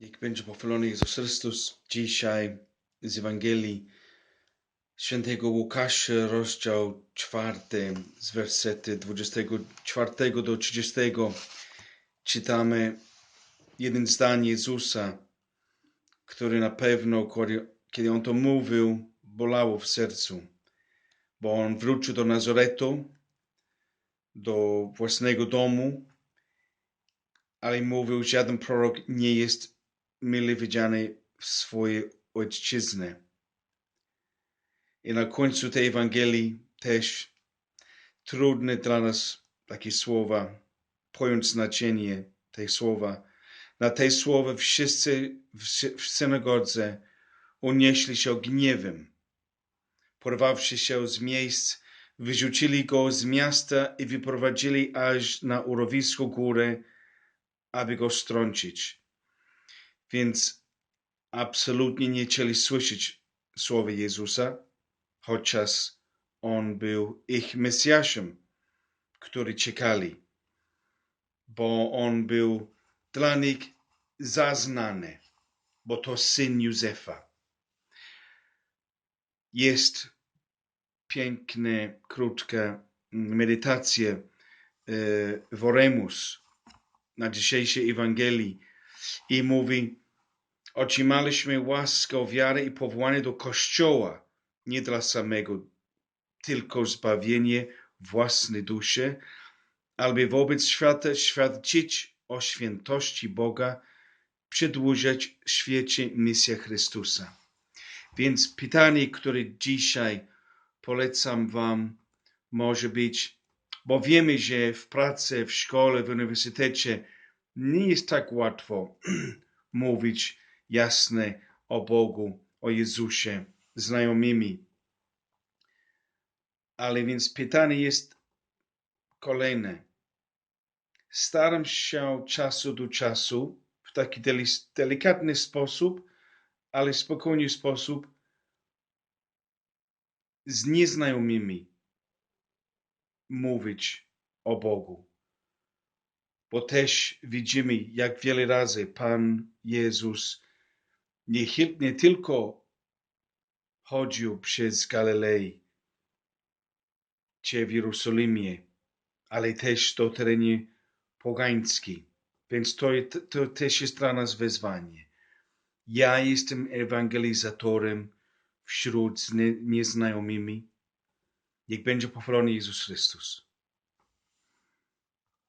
Niech będzie pochwalony Jezus Chrystus. Dzisiaj z Ewangelii Świętego Łukasza, rozdział czwarty, z wersety 24 do 30 czytamy jeden zdań Jezusa, który na pewno, kiedy on to mówił, bolało w sercu, bo on wrócił do Nazaretu, do własnego domu, ale mówił, żaden prorok nie jest mile widziany w swojej ojczyzny. I na końcu tej Ewangelii też trudne dla nas takie słowa, pojąć znaczenie tych słowa. Na te słowa wszyscy w synagodze unieśli się gniewem. Porwawszy się z miejsc, wyrzucili go z miasta i wyprowadzili aż na urowisko góry, aby go strącić. Więc absolutnie nie chcieli słyszeć słowa Jezusa, chociaż On był ich Mesjaszem, który czekali, bo On był dla nich zaznany, bo to syn Józefa. Jest piękna, krótka medytacja e, w na dzisiejszej Ewangelii i mówi otrzymaliśmy łaskę wiary i powołanie do Kościoła, nie dla samego, tylko zbawienie własnej duszy, aby wobec świata świadczyć o świętości Boga, przedłużać świecie misję Chrystusa. Więc pytanie, które dzisiaj polecam Wam, może być, bo wiemy, że w pracy, w szkole, w uniwersytecie nie jest tak łatwo mówić jasne o Bogu, o Jezusie znajomymi. Ale więc pytanie jest kolejne. Staram się czasu do czasu w taki delikatny sposób, ale spokojny sposób z nieznajomymi mówić o Bogu. Bo też widzimy, jak wiele razy Pan Jezus nie, tylko chodził przez Galilei czy w Jerozolimie, ale też do terenie pogański. Więc to, to też jest dla nas wyzwanie. Ja jestem ewangelizatorem wśród nieznajomymi. Niech będzie pochwalony Jezus Chrystus.